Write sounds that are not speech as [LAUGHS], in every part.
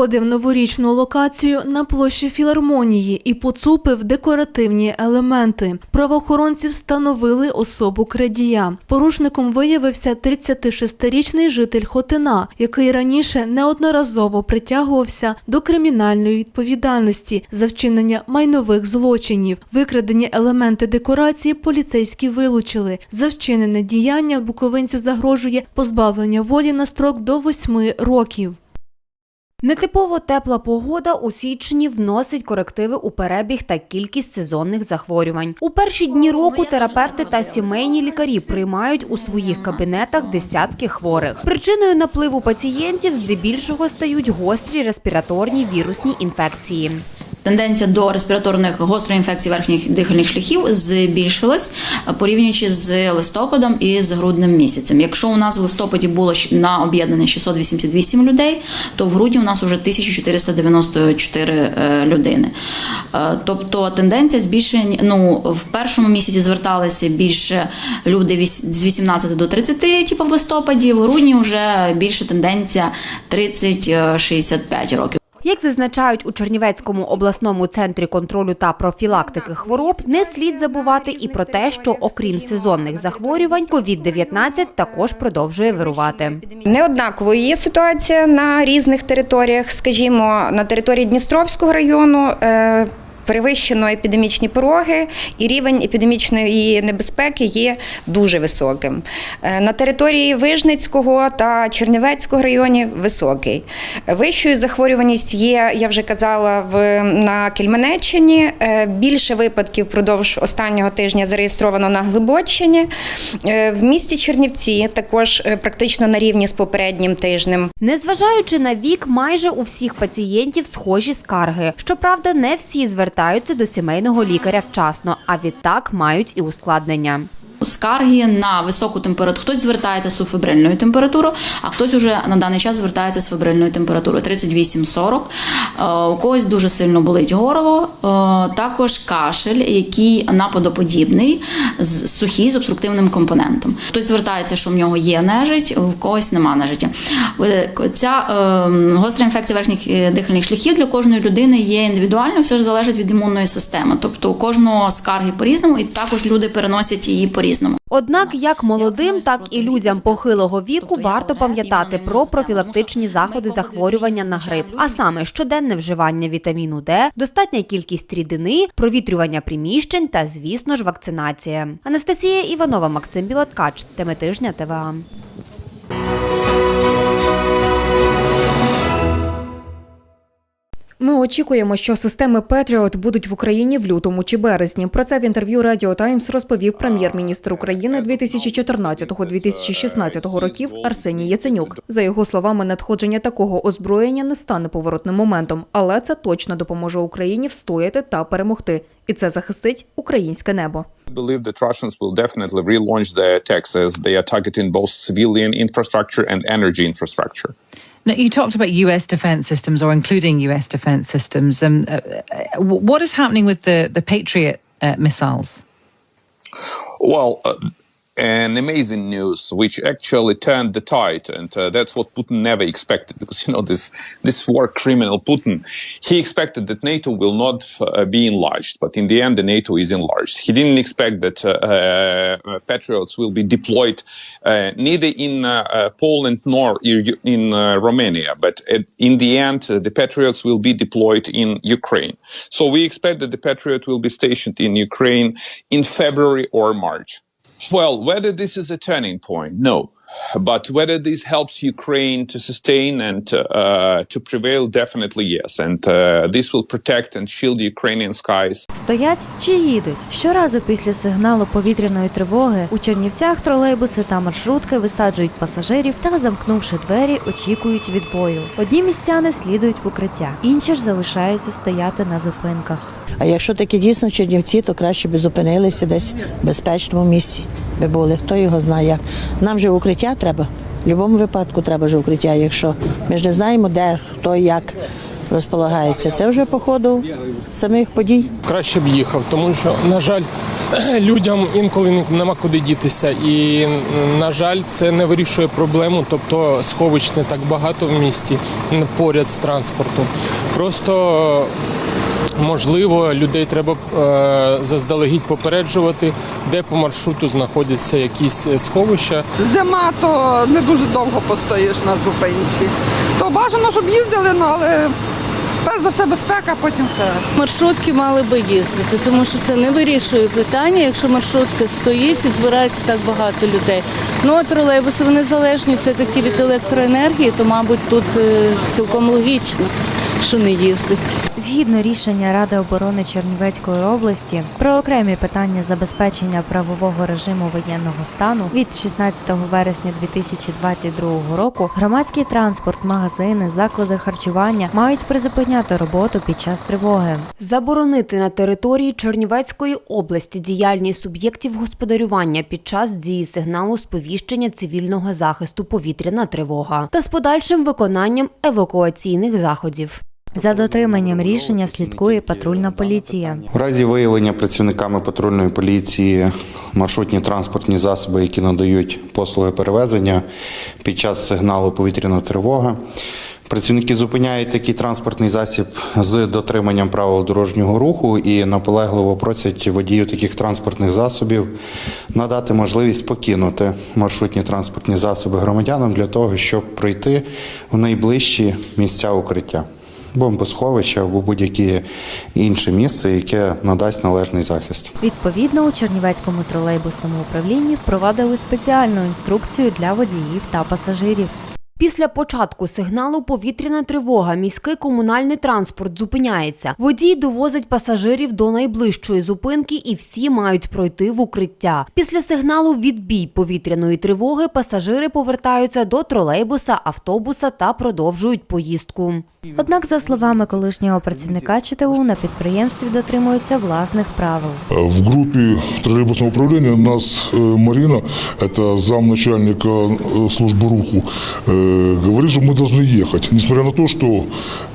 пошкодив новорічну локацію на площі філармонії і поцупив декоративні елементи. Правоохоронці встановили особу крадія. Порушником виявився 36-річний житель Хотина, який раніше неодноразово притягувався до кримінальної відповідальності за вчинення майнових злочинів. Викрадені елементи декорації поліцейські вилучили. За вчинене діяння буковинцю загрожує позбавлення волі на строк до 8 років. Нетипово тепла погода у січні вносить корективи у перебіг та кількість сезонних захворювань. У перші дні року терапевти та сімейні лікарі приймають у своїх кабінетах десятки хворих. Причиною напливу пацієнтів здебільшого стають гострі респіраторні вірусні інфекції. Тенденція до респіраторних гострої інфекції верхніх дихальних шляхів збільшилась е, порівнюючи з листопадом і з грудним місяцем. Якщо у нас в листопаді було на об'єднання 688 людей, то в грудні у нас вже 1494 е, людини. Е, Тобто тенденція збільшення. Ну в першому місяці зверталися більше люди з 18 до 30, типу в листопаді. В грудні вже більше тенденція 30-65 років. Як зазначають у Чернівецькому обласному центрі контролю та профілактики хвороб, не слід забувати і про те, що окрім сезонних захворювань, COVID-19 також продовжує вирувати. Неоднаково є ситуація на різних територіях. Скажімо, на території Дністровського району. Перевищено епідемічні пороги, і рівень епідемічної небезпеки є дуже високим. Е, На території Вижницького та Чернівецького районів високий. Вищою захворюваність є, я вже казала, в на Кельменеччині. Е, Більше випадків впродовж останнього тижня зареєстровано на Глибоччині. Е, В місті Чернівці також практично на рівні з попереднім тижнем. Незважаючи на вік, майже у всіх пацієнтів схожі скарги. Щоправда, не всі звертаються до сімейного лікаря вчасно, а відтак мають і ускладнення. Скарги на високу температуру. Хтось звертається з субфебрильною температурою, а хтось уже на даний час звертається з фебрильною температурою 38-40. Е, У когось дуже сильно болить горло, е, також кашель, який нападоподібний, з- сухий з обструктивним компонентом. Хтось звертається, що в нього є нежить, в когось нема нежиті. Е, Ця гостра інфекція верхніх дихальних шляхів для кожної людини є індивідуальною, все ж залежить від імунної системи. Тобто у кожного скарги по-різному, і також люди переносять її по-різному. Однак, як молодим, так і людям похилого віку варто пам'ятати про профілактичні заходи захворювання на грип, а саме щоденне вживання вітаміну Д, достатня кількість рідини, провітрювання приміщень та, звісно ж, вакцинація. Анастасія Іванова, Максим Білоткач, теми тижня ТВА. Ми очікуємо, що системи Петріот будуть в Україні в лютому чи березні. Про це в інтерв'ю Радіо Таймс розповів прем'єр-міністр України 2014-2016 років Арсеній Яценюк. За його словами, надходження такого озброєння не стане поворотним моментом, але це точно допоможе Україні встояти та перемогти, і це захистить українське небо. Believe that Russians will definitely relaunch their attacks as they are targeting both civilian infrastructure and energy infrastructure. Now, you talked about US defense systems or including US defense systems. Um, uh, uh, what is happening with the, the Patriot uh, missiles? Well, uh, an amazing news which actually turned the tide, and uh, that's what Putin never expected. Because you know this this war criminal Putin, he expected that NATO will not uh, be enlarged, but in the end, the NATO is enlarged. He didn't expect that uh, uh, Patriots will be deployed uh, neither in uh, Poland nor in Romania, but in the end, the Patriots will be deployed in Ukraine. So we expect that the Patriot will be stationed in Ukraine in February or March. Well, whether this is a turning point, no. But whether this helps Ukraine to sustain and uh, to prevail, definitely yes. And uh, this will protect and shield Ukrainian skies. Стоять чи їдуть? Щоразу після сигналу повітряної тривоги у Чернівцях тролейбуси та маршрутки висаджують пасажирів та, замкнувши двері, очікують відбою. Одні містяни слідують в укриття, інші ж залишаються стояти на зупинках. А якщо таки дійсно Чернівці, то краще би зупинилися десь в безпечному місці, би були. Хто його знає як. Нам же укриття треба. В будь-якому випадку треба ж укриття. Якщо ми ж не знаємо, де, хто, як розполагається. Це вже по ходу самих подій. краще б їхав, тому що, на жаль, [CLEARS THROAT] людям інколи нема куди дітися. І, на жаль, це не вирішує проблему, тобто сховищ не так багато в місті поряд з транспортом. Просто можливо, людей треба е, заздалегідь попереджувати, де по маршруту знаходяться якісь е, сховища. Зима, то не дуже довго постоїш на зупинці. То бажано, щоб їздили, ну, але перш за все безпека, потім все. Маршрутки мали би їздити, тому що це не вирішує питання, якщо маршрутка стоїть і збирається так багато людей. Ну а тролейбуси вони залежні все-таки від електроенергії, то, мабуть, тут е, цілком логічно, що не їздить. Згідно рішення Ради оборони Чернівецької області про окремі питання забезпечення правового режиму воєнного стану від 16 вересня 2022 року громадський транспорт, магазини, заклади харчування мають призупиняти роботу під час тривоги. Заборонити на території Чернівецької області діяльність суб'єктів господарювання під час дії сигналу сповіщення цивільного захисту повітряна тривога та з подальшим виконанням евакуаційних заходів. За дотриманням рішення слідкує патрульна поліція. У разі виявлення працівниками патрульної поліції маршрутні транспортні засоби, які надають послуги перевезення під час сигналу повітряна тривога. Працівники зупиняють такий транспортний засіб з дотриманням правил дорожнього руху і наполегливо просять водіїв таких транспортних засобів надати можливість покинути маршрутні транспортні засоби громадянам для того, щоб пройти в найближчі місця укриття бомбосховище або будь-яке інше місце, яке надасть належний захист. Відповідно, у Чернівецькому тролейбусному управлінні впровадили спеціальну інструкцію для водіїв та пасажирів. Після початку сигналу повітряна тривога міський комунальний транспорт зупиняється. Водій довозить пасажирів до найближчої зупинки і всі мають пройти в укриття. Після сигналу відбій повітряної тривоги пасажири повертаються до тролейбуса, автобуса та продовжують поїздку. Однак, за словами колишнього працівника ЧТУ, на підприємстві дотримуються власних правил. В группе троллейбусного управления нас э, Марина, это замначальника э, службы РУХу, э, говорит, что мы должны ехать, несмотря на то, что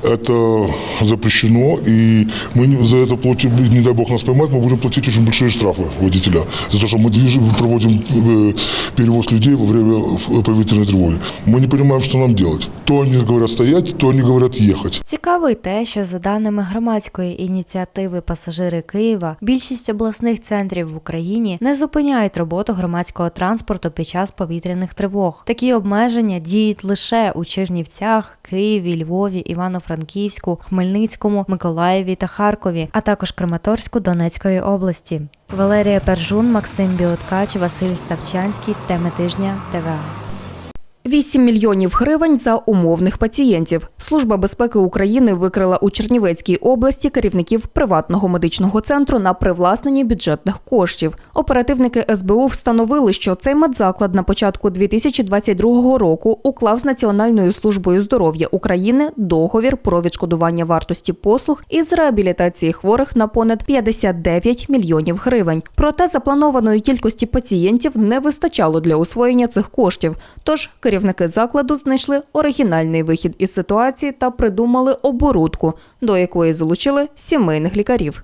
это запрещено, и мы не- за это платим, не дай бог нас поймать, мы будем платить очень большие штрафы водителя, за то, что мы движем, проводим э, перевоз людей во время э, повітряной тревоги. Мы не понимаем, что нам делать. То они говорят стоять, то они говорят ехать. Цікаво й те, що за даними громадської ініціативи Пасажири Києва, більшість обласних центрів в Україні не зупиняють роботу громадського транспорту під час повітряних тривог. Такі обмеження діють лише у Чернівцях, Києві, Львові, Івано-Франківську, Хмельницькому, Миколаєві та Харкові, а також Краматорську Донецької області. Валерія Пержун, Максим Білоткач, Василь Ставчанський. Теми тижня ТВА. 8 мільйонів гривень за умовних пацієнтів. Служба безпеки України викрила у Чернівецькій області керівників приватного медичного центру на привласненні бюджетних коштів. Оперативники СБУ встановили, що цей медзаклад на початку 2022 року уклав з Національною службою здоров'я України договір про відшкодування вартості послуг із реабілітації хворих на понад 59 мільйонів гривень. Проте запланованої кількості пацієнтів не вистачало для освоєння цих коштів. Тож керівники закладу знайшли оригінальний вихід із ситуації та придумали оборудку, до якої залучили сімейних лікарів.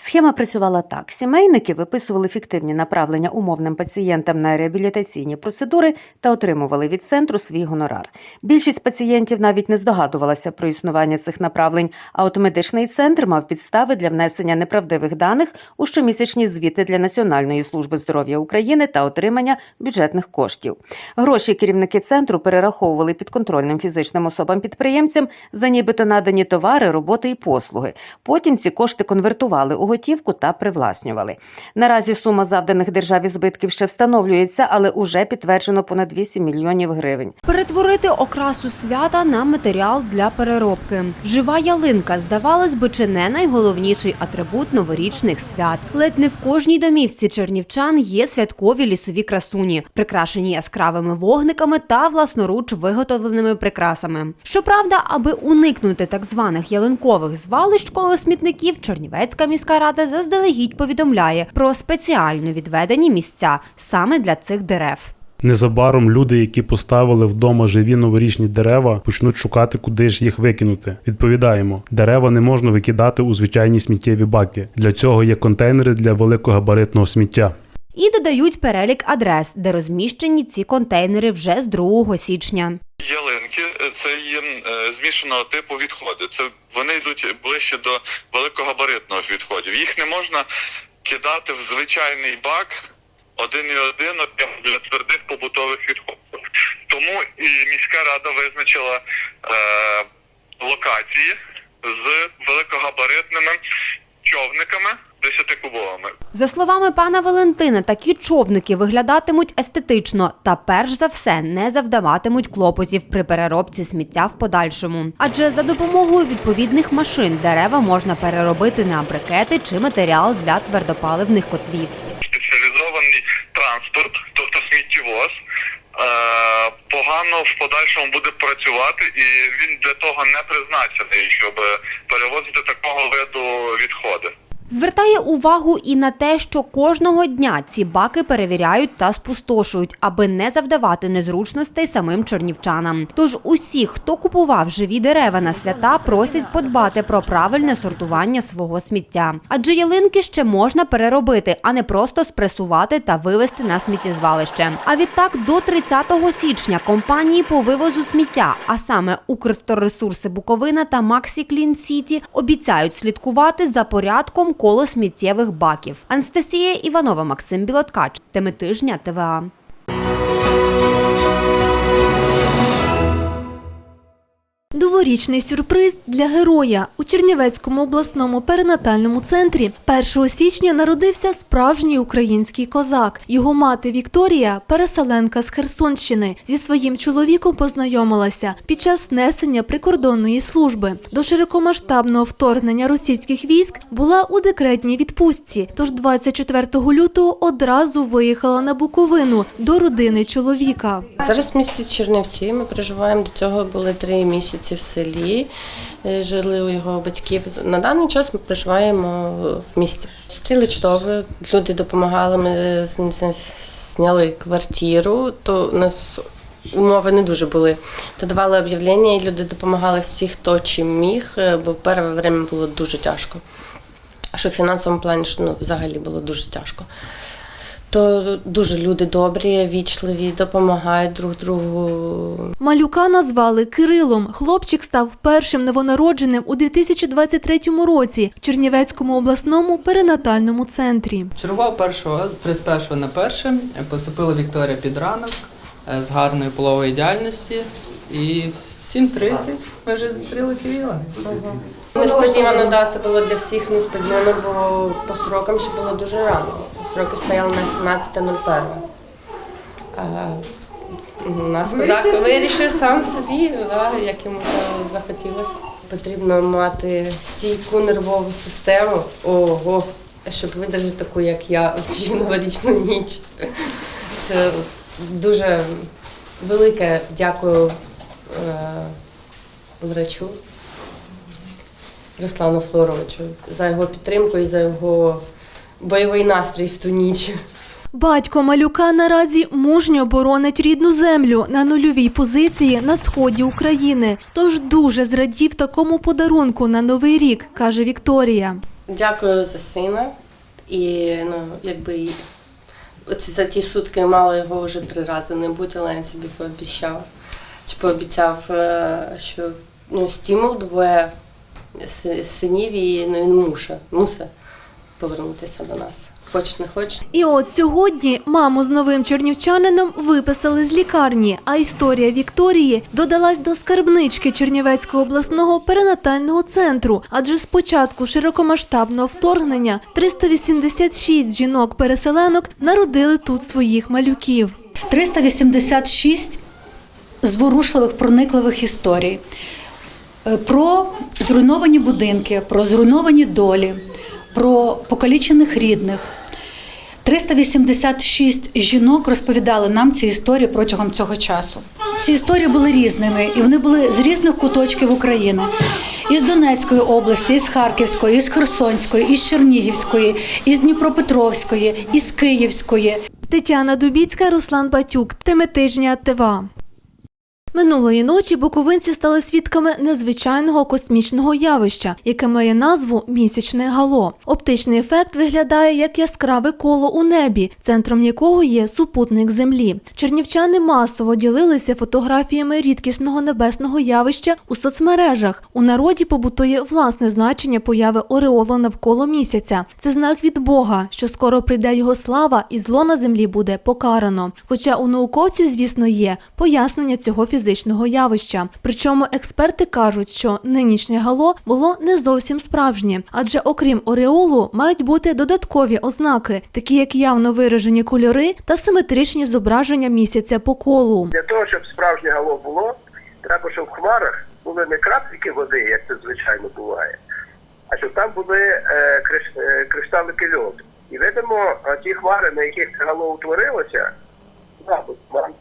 Схема працювала так: сімейники виписували фіктивні направлення умовним пацієнтам на реабілітаційні процедури та отримували від центру свій гонорар. Більшість пацієнтів навіть не здогадувалася про існування цих направлень. А от медичний центр мав підстави для внесення неправдивих даних у щомісячні звіти для Національної служби здоров'я України та отримання бюджетних коштів. Гроші керівники центру перераховували підконтрольним фізичним особам-підприємцям за нібито надані товари, роботи і послуги. Потім ці кошти конвертували у готівку та привласнювали. Наразі сума завданих державі збитків ще встановлюється, але уже підтверджено понад 8 мільйонів гривень. Перетворити окрасу свята на матеріал для переробки. Жива ялинка, здавалось би, чи не найголовніший атрибут новорічних свят. Ледь не в кожній домівці чернівчан є святкові лісові красуні, прикрашені яскравими вогниками та власноруч виготовленими прикрасами. Щоправда, аби уникнути так званих ялинкових звалищ коло смітників, Чернівецька міська рада заздалегідь повідомляє про спеціально відведені місця саме для цих дерев. Незабаром люди, які поставили вдома живі новорічні дерева, почнуть шукати, куди ж їх викинути. Відповідаємо: дерева не можна викидати у звичайні сміттєві баки. Для цього є контейнери для великогабаритного сміття. І додають перелік адрес, де розміщені ці контейнери вже з 2 січня. Ялинки е, це є е, змішаного типу відходи. Це вони йдуть ближче до великогабаритного відходів. Їх не можна кидати в звичайний бак один і один для твердих побутових відходів. Тому і міська рада визначила е, локації з великогабаритними човниками 10-кубовими. За словами пана Валентина, такі човники виглядатимуть естетично та перш за все не завдаватимуть клопотів при переробці сміття в подальшому. Адже за допомогою відповідних машин дерева можна переробити на брикети чи матеріал для твердопаливних котлів. спеціалізований транспорт, тобто сміттєвоз, е, погано в подальшому буде працювати, і він для того не призначений, щоб перевозити такого виду відходи. Звертає увагу і на те, що кожного дня ці баки перевіряють та спустошують, аби не завдавати незручностей самим чернівчанам. Тож усі, хто купував живі дерева на свята, просять подбати про правильне сортування свого сміття. Адже ялинки ще можна переробити, а не просто спресувати та вивезти на сміттєзвалище. А відтак до 30 січня компанії по вивозу сміття, а саме Укрвторесурси Буковина та Максі Клін Сіті, обіцяють слідкувати за порядком коло сміттєвих баків. Анастасія Іванова, Максим Білоткач. Теми тижня ТВА. Доворічний сюрприз для героя у Чернівецькому обласному перинатальному центрі 1 січня народився справжній український козак. Його мати Вікторія, переселенка з Херсонщини, зі своїм чоловіком познайомилася під час несення прикордонної служби. До широкомасштабного вторгнення російських військ була у декретній відпустці. Тож 24 лютого одразу виїхала на Буковину до родини чоловіка. Зараз в місті Чернівці ми проживаємо. До цього були три місяці селі. е, Жили у його батьків. На даний час ми проживаємо в місті. Зустріли чудово, люди допомагали. Ми з- зняли квартиру, то у нас умови не дуже були. То давали об'явлення, і люди допомагали всі, хто чим міг, е, бо перше время було дуже тяжко. Що в фінансовому плані що, ну, взагалі було дуже тяжко. То дуже люди добрі, вічливі, допомагають друг другу. Малюка назвали Кирилом. Хлопчик став першим новонародженим у 2023 році в Чернівецькому обласному перинатальному центрі. Чергував першого з 31 на перше. Поступила Вікторія під ранок е, з гарної полової діяльності. І 7.30 ми вже зустріли Кирила. Несподівано, да, це було для всіх несподівано, бо по срокам ще було дуже рано. Сроки стояли на 17.01. А, У нас козак вирішив сам собі, да, як йому за- захотілося. Потрібно мати стійку нервову систему, ого, щоб видержати таку, як я, в [LAUGHS] новорічну ніч. Це дуже велике дякую врачу. Руслану Флоровичу за його підтримку і за його бойовий настрій в ту ніч. Батько малюка наразі мужньо боронить рідну землю на нульовій позиції на сході України. Тож дуже зрадів такому подарунку на новий рік, каже Вікторія. Дякую за сина. І ну, якби оці за ті сутки мало його вже три рази не бути, але я собі пообіцяв. Чи пообіцяв, е, що ну, стимул двоє синів і ну, він муше, мусить повернутися до нас. Хоч не хоч. І от сьогодні маму з новим чернівчанином виписали з лікарні, а історія Вікторії додалась до скарбнички Чернівецького обласного перинатального центру. Адже з початку широкомасштабного вторгнення 386 жінок-переселенок народили тут своїх малюків. 386 зворушливих, проникливих історій Е, про зруйновані будинки, про зруйновані долі, про покалічених рідних. 386 жінок розповідали нам ці історії протягом цього часу. Ці історії були різними, і вони були з різних куточків України. Із Донецької області, із Харківської, із Херсонської, із Чернігівської, із Дніпропетровської, із Київської. Тетяна Дубіцька, Руслан Батюк. Теми тижня ТВА. Минулої ночі буковинці стали свідками незвичайного космічного явища, яке має назву місячне гало. Оптичний ефект виглядає як яскраве коло у небі, центром якого є супутник Землі. Чернівчани масово ділилися фотографіями рідкісного небесного явища у соцмережах. У народі побутує власне значення появи ореола навколо місяця. Це знак від Бога, що скоро прийде його слава, і зло на землі буде покарано. Хоча у науковців, звісно, є пояснення цього фізичного явища. Причому експерти кажуть, що нинішнє гало було не зовсім справжнє, адже окрім ореолу мають бути додаткові ознаки, такі як явно виражені кольори та симетричні зображення місяця по колу. Для того, щоб справжнє гало було, треба, щоб в хмарах були не краплики води, як це звичайно буває, а щоб там були е, криш, е, кришталики льоду. І видимо, е, ті хмари, на яких це гало утворилося,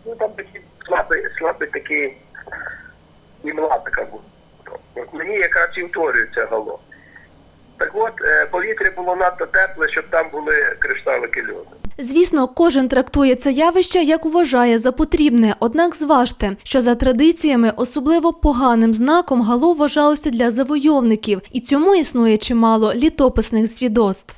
ну, там такі слабий, слабий такий імла така була. От мені якраз і утворюється гало. Так от, е, повітря було надто тепле, щоб там були кришталики льоду. Звісно, кожен трактує це явище як вважає за потрібне. Однак зважте, що за традиціями особливо поганим знаком гало вважалося для завойовників, і цьому існує чимало літописних свідоцтв.